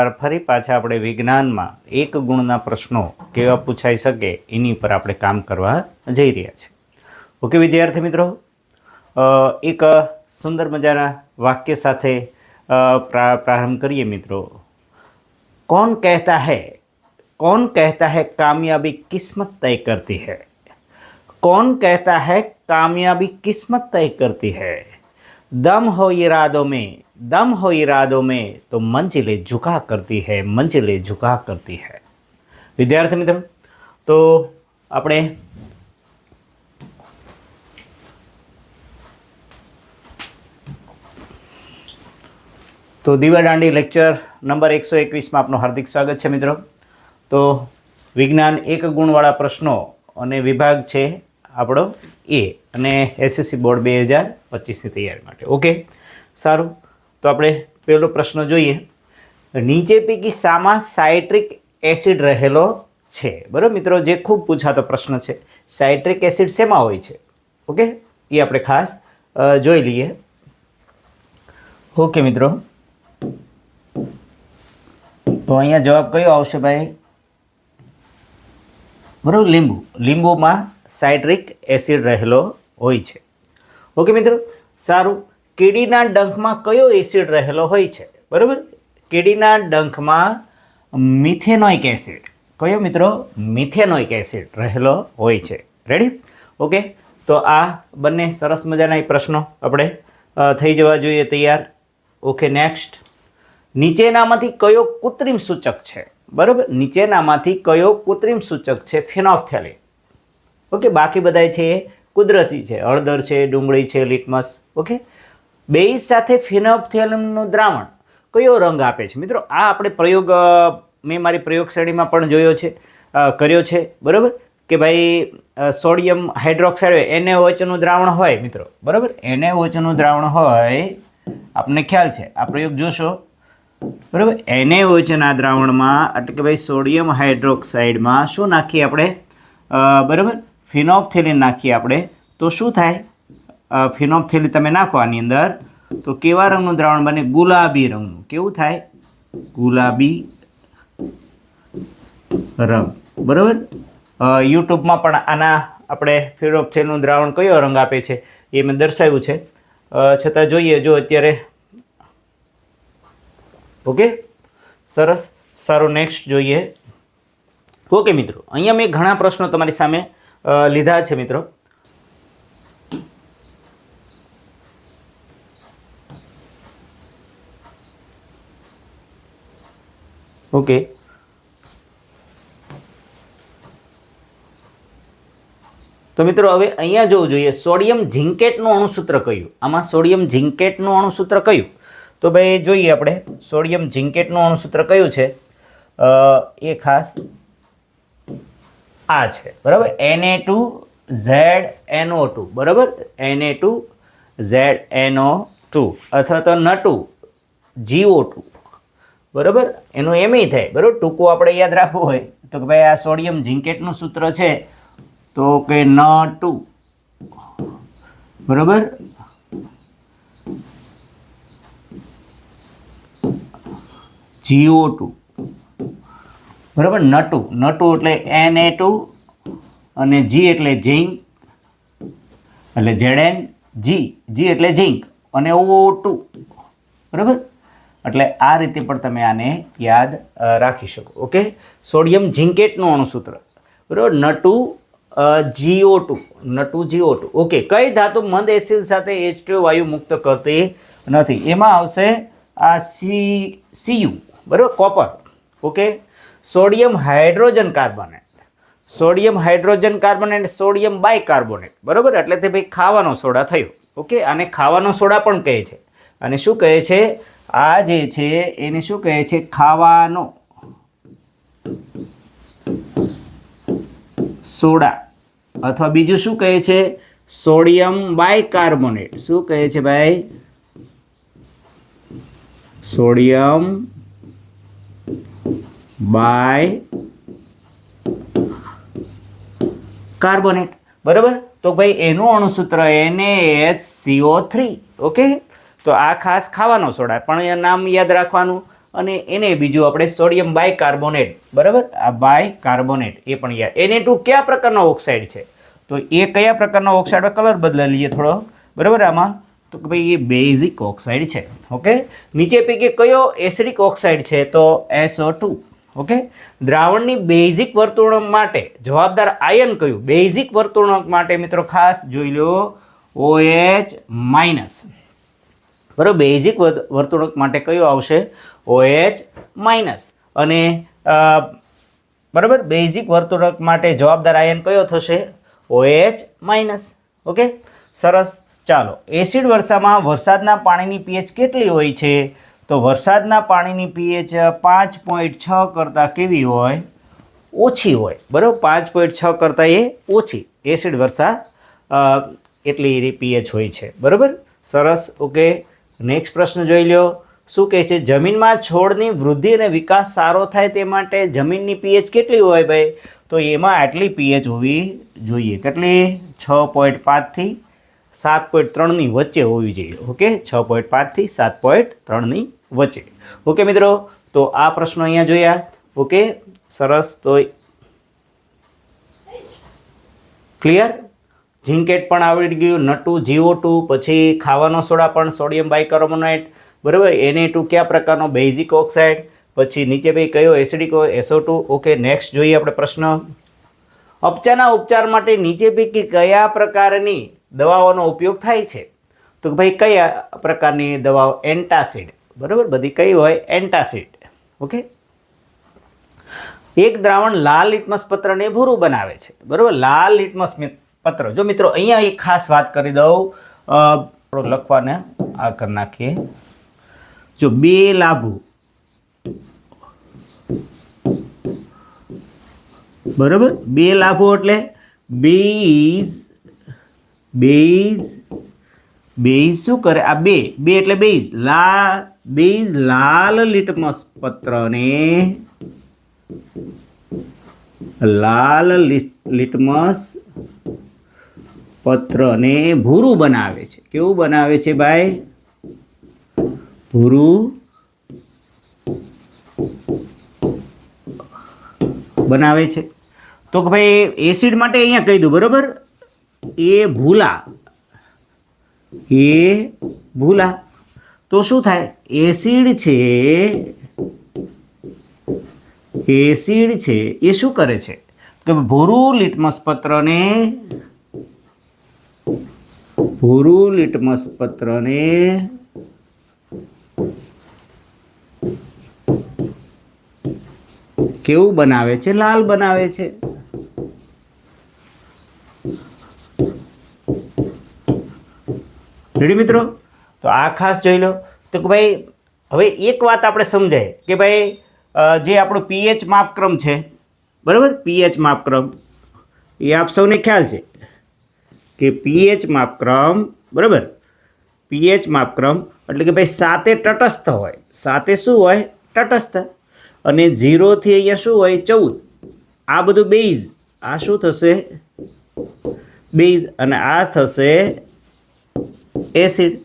ફરી પાછા આપણે વિજ્ઞાનમાં એક ગુણના પ્રશ્નો કેવા પૂછાઈ શકે એની ઉપર આપણે કામ કરવા જઈ રહ્યા છીએ ઓકે વિદ્યાર્થી મિત્રો અ, એક સુંદર મજાના વાક્ય સાથે અ, પ્રા- પ્રારંભ કરીએ મિત્રો कौन कहता है कौन कहता है कामयाबी किस्मत तय करती है कौन कहता है कामयाबी किस्मत तय करती है दम हो इरादों में दम हो इरादों में तो मंजिलें झुका करती है मंजिलें झुका करती है વિદ્યાર્થી મિત્રો તો આપણે તો દીવા દાંડી લેક્ચર નંબર એકસો એકવીસમાં આપનું હાર્દિક સ્વાગત છે મિત્રો તો વિજ્ઞાન એક ગુણવાળા પ્રશ્નો અને વિભાગ છે આપણો એ અને એસએસસી બોર્ડ બે હજાર પચીસની તૈયારી માટે ઓકે સારું તો આપણે પહેલો પ્રશ્ન જોઈએ. નીચે પૈકી સામાં સાઇટ્રિક એસિડ રહેલો છે? બરાબર મિત્રો, જે ખૂબ પૂછાતો પ્રશ્ન છે. સાઇટ્રિક એસિડ શેમાં હોય છે? ઓકે? એ આપણે ખાસ જોઈ લઈએ. ઓકે મિત્રો. તો અહીંયા જવાબ કયો આવશે ભાઈ? બરાબર, લીંબુ. લીંબુમાં સાઇટ્રિક એસિડ રહેલો હોય છે. ઓકે મિત્રો, સારું. કીડીના ડંખમાં કયો એસિડ રહેલો હોય છે? બરાબર? કીડીના ડંખમાં મિથેનોઇક એસિડ. કયો મિત્રો? મિથેનોઇક એસિડ રહેલો હોય છે. રેડી ઓકે તો આ બંને સરસ મજાના પ્રશ્નો આપણે થઈ જવા જોઈએ તૈયાર. ઓકે નેક્સ્ટ નીચેનામાંથી કયો કૃત્રિમ સૂચક છે? બરાબર? નીચેનામાંથી કયો કૃત્રિમ સૂચક છે? ફિનોફથેલિન ઓકે બાકી બધા છે એ કુદરતી છે. હળદર છે, ડુંગળી છે, લિટમસ. ઓકે બે સાથે ફિનોપ્થેલમનું દ્રાવણ કયો રંગ આપે છે? મિત્રો, આ આપણે પ્રયોગ મેં મારી પ્રયોગ શ્રેણીમાં પણ જોયો છે કર્યો છે, બરાબર? કે ભાઈ સોડિયમ હાઇડ્રોક્સાઇડ એને ઓચનું દ્રાવણ હોય, મિત્રો, બરાબર? એને ઓચનું દ્રાવણ હોય, આપને ખ્યાલ છે, આ પ્રયોગ જોશો, બરાબર? એને ઓચના દ્રાવણમાં, એટલે કે ભાઈ, સોડિયમ હાઇડ્રોક્સાઇડમાં શું નાખીએ આપણે? બરાબર? ફિનોપ્થેલિન નાખીએ આપણે, તો શું થાય? અ, ફિનોફથેલિન તમે નાખો આની અંદર. તો કેવા રંગનું દ્રાવણ બને? ગુલાબી રંગનું. કેવું થાય? ગુલાબી રંગ. બરાબર? યુટ્યુબમાં પણ આના આપણે ફિનોપથેલનું દ્રાવણ કયો રંગ આપે છે એ મેં દર્શાવ્યું છે. છતાં જોઈએ જો અત્યારે ઓકે? સરસ. સારું નેક્સ્ટ જોઈએ. ઓકે મિત્રો અહીંયા મેં ઘણા પ્રશ્નો તમારી સામે લીધા છે મિત્રો. ઓકે તો મિત્રો, હવે અહીંયા જોવું જોઈએ. સોડિયમ ઝિંકેટનું અણુસૂત્ર કયું? આમાં સોડિયમ ઝિંકેટનું અણુસૂત્ર કયું? તો ભાઈ, જોઈએ આપણે. સોડિયમ ઝિંકેટનું અણુસૂત્ર કયું છે? એ ખાસ આ છે. બરાબર? એને ટુ ઝેડ એનઓ ટુ બરાબર? એને ટુ ઝેડ એનઓ ટુ અથવા તો નટુ જીઓ ટુ બરાબર? એનું એમ થાય, બરાબર? ટૂંકું આપણે યાદ રાખવું હોય તો કે ભાઈ આ સોડિયમ ઝિંકેટનું સૂત્ર છે, તો કે ન ટુ. બરાબર? જીઓ ટુ. બરાબર? નટુ નટુ એટલે એન એ ટુ અને જી એટલે ઝીંક, એટલે ઝેડ જી. જી એટલે ઝીંક અને ઓ ટુ. બરાબર? એટલે આ રીતે પણ તમે આને યાદ રાખી શકો, ઓકે? સોડિયમ ઝિંકેટનું અણુસૂત્ર, બરાબર? નટુ જીઓ ટુ નટુ જીઓ ટુ ઓકે? કઈ ધાતુ મંદ એસિડ સાથે એચ વાયુ મુક્ત કરતી નથી? એમાં આવશે આ સી, સીયુ, બરાબર? Copper, okay? Sodium hydrogen carbonate, sodium hydrogen carbonate, sodium bicarbonate, બરાબર? એટલે તે ભાઈ ખાવાનો સોડા થયો, ઓકે? આને ખાવાનો સોડા પણ કહે છે. અને શું કહે છે? આ જે છે, એને શું કહે છે? ખાવાનો સોડા. અથવા બીજું શું કહે છે? Sodium bicarbonate. શું કહે છે ભાઈ? સોડિયમ બાય કાર્બોનેટ બરાબર? તો ભાઈ, એનું અણુસૂત્ર NaHCO3 ઓકે તો આ ખાસ ખાવાનો સોડા, પણ એ નામ યાદ રાખવાનું. અને એને બીજું આપણે સોડિયમ બાયકાર્બોનેટ બરાબર? આ બાયકાર્બોનેટ એ પણ યાદ એને ટુ કયા પ્રકારનો ઓક્સાઇડ છે? તો એ કયા પ્રકારનો ઓક્સાઇડ કલર બદલાઈ લઈએ થોડો. બરાબર આમાં? તો કે ભાઈ એ બેઝિક ઓક્સાઇડ છે. ઓકે નીચે પૈકી કયો એસિડિક ઓક્સાઇડ છે? તો એસઓ ટુ ઓકે દ્રાવણની બેઝિક વર્તણૂક માટે જવાબદાર આયન કયું? બેઝિક વર્તણૂક માટે મિત્રો ખાસ જોઈ લો ઓએચ માઇનસ બરાબર? બેઝિક વર્તણૂક માટે કયો આવશે? ઓએચ માઇનસ અને બરાબર? બેઝિક વર્તણૂક માટે જવાબદાર આયન કયો થશે? ઓએચ માઇનસ ઓકે સરસ. ચાલો. એસિડ વર્ષામાં વરસાદના પાણીની પીએચ કેટલી હોય છે? તો વરસાદના પાણીની પીએચ પાંચ પોઈન્ટ છ કરતાં કેવી હોય? ઓછી હોય. બરાબર? પાંચ પોઈન્ટ છ કરતાં એ ઓછી. એસિડ વર્ષા એટલી પીએચ હોય છે. બરાબર? સરસ. ઓકે નેક્સ્ટ પ્રશ્ન જોઈ લ્યો. શું કહે છે? જમીનમાં છોડની વૃદ્ધિ અને વિકાસ સારો થાય તે માટે જમીનની પીએચ કેટલી હોય ભાઈ? તો એમાં આટલી પીએચ હોવી જોઈએ. કેટલી? છ પોઈન્ટ પાંચથી સાત પોઈન્ટ ત્રણની વચ્ચે હોવી જોઈએ. ઓકે? છ પોઈન્ટ પાંચથી સાત પોઈન્ટ ત્રણની વચ્ચે. ઓકે મિત્રો? તો આ પ્રશ્નો અહીંયા જોયા. ઓકે? સરસ. તો ક્લિયર ઝિંકેટ પણ આવડી ગયું, નટુ જીઓ ટુ પછી ખાવાનો સોડા પણ સોડિયમ બાયકાર્બોનેટ, બરાબર? એને ટુ કયા પ્રકારનો? બેઝિક ઓક્સાઇડ, પછી નીચે ભાઈ કયો? એસિડિક એસો ટુ ઓકે, નેક્સ્ટ જોઈએ આપણે પ્રશ્ન. અપચાના ઉપચાર માટે નીચે પૈકી કયા પ્રકારની દવાઓનો ઉપયોગ થાય છે? તો ભાઈ કયા પ્રકારની દવાઓ? એન્ટાસિડ, બરાબર? બધી કઈ હોય? Antacid, okay? એક દ્રાવણ લાલ લિટમસ પત્રને ભૂરું બનાવે છે, બરાબર? લાલ લિટમસ પત્ર. જો મિત્રો, અહીંયા એક ખાસ વાત કરી દઉં. લખવાને આ કરી નાખીએ. જો બે લાભો બરોબર? બે લાભો એટલે બેઝ બેઝ બેઝ શું કરે? આ બે બે એટલે બેઝ. લા, બેઝ લાલ લિટમસ પત્રને લાલ લિટ- લિટમસ પત્રને ભૂરું બનાવે છે. કેવું બનાવે છે ભાઈ? ભૂરું બનાવે છે. તો કે ભાઈ એસિડ માટે અહીંયા કહી દઉં, બરાબર? એ ભૂલા. એ ભૂલા. તો શું થાય? એસિડ છે એસિડ છે, એ શું કરે છે? કે ભૂરું લિટમસ પત્રને ભૂરું લિટમસ પત્રને કેવું બનાવે છે? લાલ બનાવે છે. રેડી મિત્રો? તો આ ખાસ જોઈ લો. તો કે ભાઈ, હવે એક વાત આપણે સમજાય કે ભાઈ જે આપણો પીએચ માપક્રમ છે, બરાબર? પીએચ માપક્રમ, એ આપ સૌને ખ્યાલ છે. કે પીએચ માપક્રમ બરાબર? પીએચ માપક્રમ એટલે કે ભાઈ સાતે તટસ્થ હોય. સાતે શું હોય? તટસ્થ. અને ઝીરોથી અહીંયા શું હોય? ચૌદ. આ બધું બેઝ આ શું થશે? બેઝ અને આ થશે એસિડ.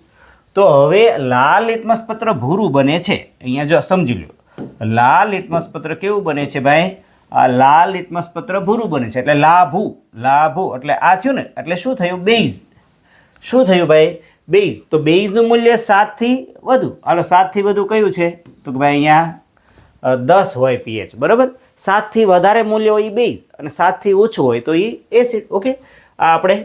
તો હવે લાલ લીટમસ પત્ર ભૂરું બને છે. અહીંયા જો સમજી લો લાલ લીટમસ પત્ર કેવું બને છે ભાઈ? આ લાલ લિટમસ પત્ર ભૂરું બને છે, એટલે લાભુ લાભુ, એટલે આ થયું ને, એટલે શું થયું? બેઝ. શું થયું ભાઈ? બેઝ. તો બેઝનું મૂલ્ય સાતથી વધુ. હાલો સાતથી વધુ કયું છે? તો કે ભાઈ અહીંયા દસ હોય પીએચ બરાબર? સાતથી વધારે મૂલ્ય હોય એ બેઝ, અને સાતથી ઓછું હોય તો એ એસિડ. ઓકે? આ આપણે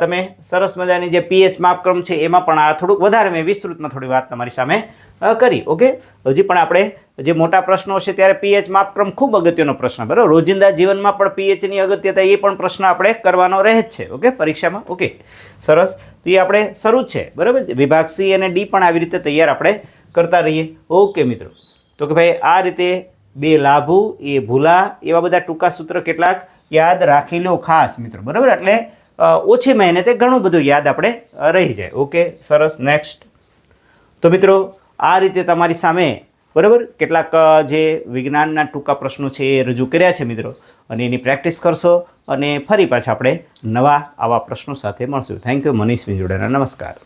તમે સરસ મજાની જે પીએચ માપક્રમ છે, એમાં પણ આ થોડુંક વધારે મેં વિસ્તૃતમાં થોડી વાત તમારી સામે કરી, ઓકે? હજી પણ આપણે જે મોટા પ્રશ્નો છે, ત્યારે પીએચ માપક્રમ ખૂબ અગત્યનો પ્રશ્ન, બરાબર? રોજિંદા જીવનમાં પણ પીએચની અગત્યતા એ પણ પ્રશ્ન આપણે કરવાનો રહે જ છે, ઓકે? પરીક્ષામાં, ઓકે? સરસ. તો એ આપણે શરૂ છે, બરાબર વિભાગ સી અને ડી પણ આવી રીતે તૈયાર આપણે કરતા રહીએ. ઓકે, મિત્રો. તો કે ભાઈ, આ રીતે બે લાભુ, એ ભૂલા, એવા બધા ટૂંકા સૂત્ર કેટલાક યાદ રાખી લો ખાસ, મિત્રો. બરાબર? એટલે ઓછી મહેનતે ઘણું બધું યાદ આપણે રહી જાય. ઓકે સરસ નેક્સ્ટ તો મિત્રો, આ રીતે તમારી સામે, બરાબર, કેટલાક જે વિજ્ઞાનના ટૂંકા પ્રશ્નો છે એ રજૂ કર્યા છે મિત્રો. અને એની પ્રેક્ટિસ કરશો અને ફરી પાછા આપણે નવા આવા પ્રશ્નો સાથે મળશું. થેન્ક યુ મનીષ મિંજોડાના નમસ્કાર.